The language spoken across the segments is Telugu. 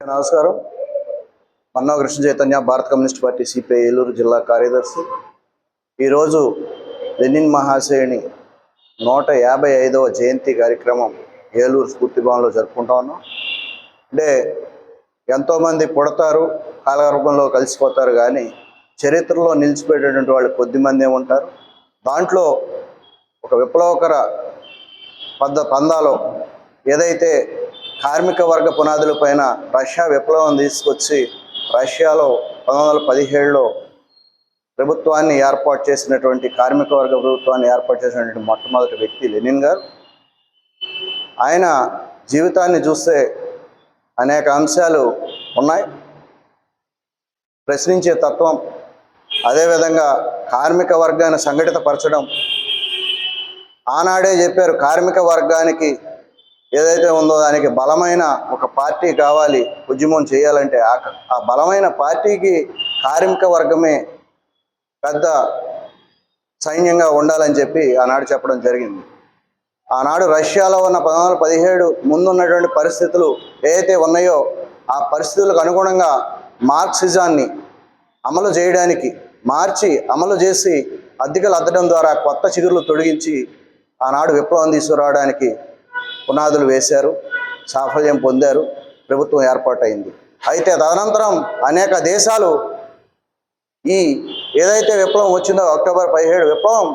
నమస్కారం. మన్నా కృష్ణ చైతన్య భారత కమ్యూనిస్ట్ పార్టీ సిపిఐ ఏలూరు జిల్లా కార్యదర్శి. ఈరోజు లెనిన్ మహాశయుని నూట యాభై ఐదవ జయంతి కార్యక్రమం ఏలూరు స్ఫూర్తి భవన్లో జరుపుకుంటా ఉన్నాం. అంటే ఎంతోమంది పుడతారు కాలగర్భంలో కలిసిపోతారు కానీ చరిత్రలో నిలిచిపోయేటటువంటి వాళ్ళు కొద్దిమందే ఉంటారు దాంట్లో ఒక విప్లవకర పద్ద పందాలో ఏదైతే కార్మిక వర్గ పునాదుల పైన రష్యా విప్లవం తీసుకొచ్చి రష్యాలో పంతొమ్మిది వందల పదిహేడులో ప్రభుత్వాన్ని ఏర్పాటు చేసినటువంటి కార్మిక వర్గ ప్రభుత్వాన్ని ఏర్పాటు చేసినటువంటి మొట్టమొదటి వ్యక్తి లెనిన్ గారు. ఆయన జీవితాన్ని చూస్తే అనేక అంశాలు ఉన్నాయి. ప్రశ్నించే తత్వం అదేవిధంగా కార్మిక వర్గాన్ని సంఘటితపరచడం. ఆనాడే చెప్పారు కార్మిక వర్గానికి ఏదైతే ఉందో దానికి బలమైన ఒక పార్టీ కావాలి ఉద్యమం చేయాలంటే ఆ ఆ బలమైన పార్టీకి కార్మిక వర్గమే పెద్ద సైన్యంగా ఉండాలని చెప్పి ఆనాడు చెప్పడం జరిగింది. ఆనాడు రష్యాలో ఉన్న పంతొమ్మిది వందల పదిహేడు ముందున్నటువంటి పరిస్థితులు ఏదైతే ఉన్నాయో ఆ పరిస్థితులకు అనుగుణంగా మార్క్సిజాన్ని అమలు చేయడానికి మార్చి అమలు చేసి అద్దెకలు అద్దడం ద్వారా కొత్త చిగురులు తొలగించి ఆనాడు విప్లవం తీసుకురావడానికి పునాదులు వేశారు సాఫల్యం పొందారు ప్రభుత్వం ఏర్పాటైంది. అయితే తదనంతరం అనేక దేశాలు ఈ ఏదైతే విప్లవం వచ్చిందో అక్టోబర్ పదిహేడు విప్లవం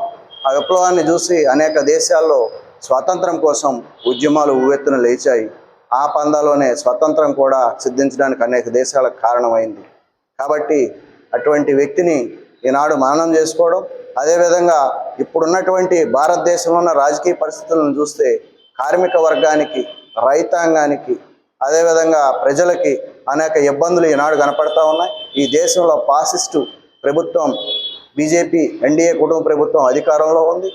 ఆ విప్లవాన్ని చూసి అనేక దేశాల్లో స్వాతంత్రం కోసం ఉద్యమాలు ఉవ్వెత్తున లేచాయి. ఆ పందాలోనే స్వతంత్రం కూడా సిద్ధించడానికి అనేక దేశాలకు కారణమైంది. కాబట్టి అటువంటి వ్యక్తిని ఈనాడు మననం చేసుకోవడం అదేవిధంగా ఇప్పుడున్నటువంటి భారతదేశంలో ఉన్న రాజకీయ పరిస్థితులను చూస్తే కార్మిక వర్గానికి రైతాంగానికి అదేవిధంగా ప్రజలకి అనేక ఇబ్బందులు ఈనాడు కనపడతా ఉన్నాయి. ఈ దేశంలో పాసిస్టు ప్రభుత్వం బీజేపీ ఎన్డీఏ కుటుంబ ప్రభుత్వం అధికారంలో ఉంది.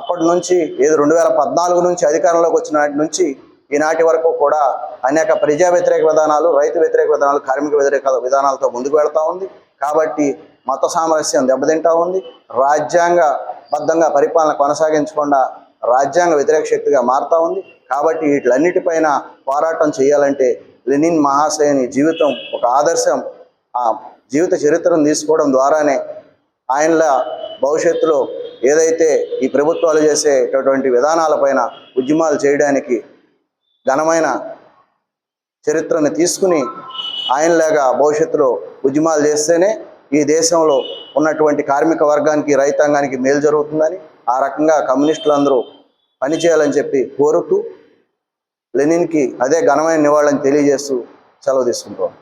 అప్పటి నుంచి ఏది రెండు వేల పద్నాలుగు నుంచి అధికారంలోకి వచ్చిన నాటి నుంచి ఈనాటి వరకు కూడా అనేక ప్రజా వ్యతిరేక విధానాలు రైతు వ్యతిరేక విధానాలు కార్మిక వ్యతిరేక విధానాలతో ముందుకు వెళ్తా ఉంది. కాబట్టి మత సామరస్యం దెబ్బతింటా ఉంది. రాజ్యాంగబద్ధంగా పరిపాలన కొనసాగించకుండా రాజ్యాంగ వ్యతిరేక శక్తిగా మారుతూ ఉంది. కాబట్టి వీటిలన్నిటిపైన పోరాటం చేయాలంటే లెనిన్ మహాశయుని జీవితం ఒక ఆదర్శం. ఆ జీవిత చరిత్రను తీసుకోవడం ద్వారానే ఆయనల భవిష్యత్తులో ఏదైతే ఈ ప్రభుత్వాలు చేసేటటువంటి విధానాలపైన ఉద్యమాలు చేయడానికి ఘనమైన చరిత్రను తీసుకుని ఆయనలాగా భవిష్యత్తులో ఉద్యమాలు చేస్తేనే ఈ దేశంలో ఉన్నటువంటి కార్మిక వర్గానికి రైతాంగానికి మేలు జరుగుతుందని ఆ రకంగా కమ్యూనిస్టులందరూ పనిచేయాలని చెప్పి కోరుతూ లెనిన్కి అదే ఘనమైన నివాళులని తెలియజేస్తూ సెలవు తీసుకుంటాం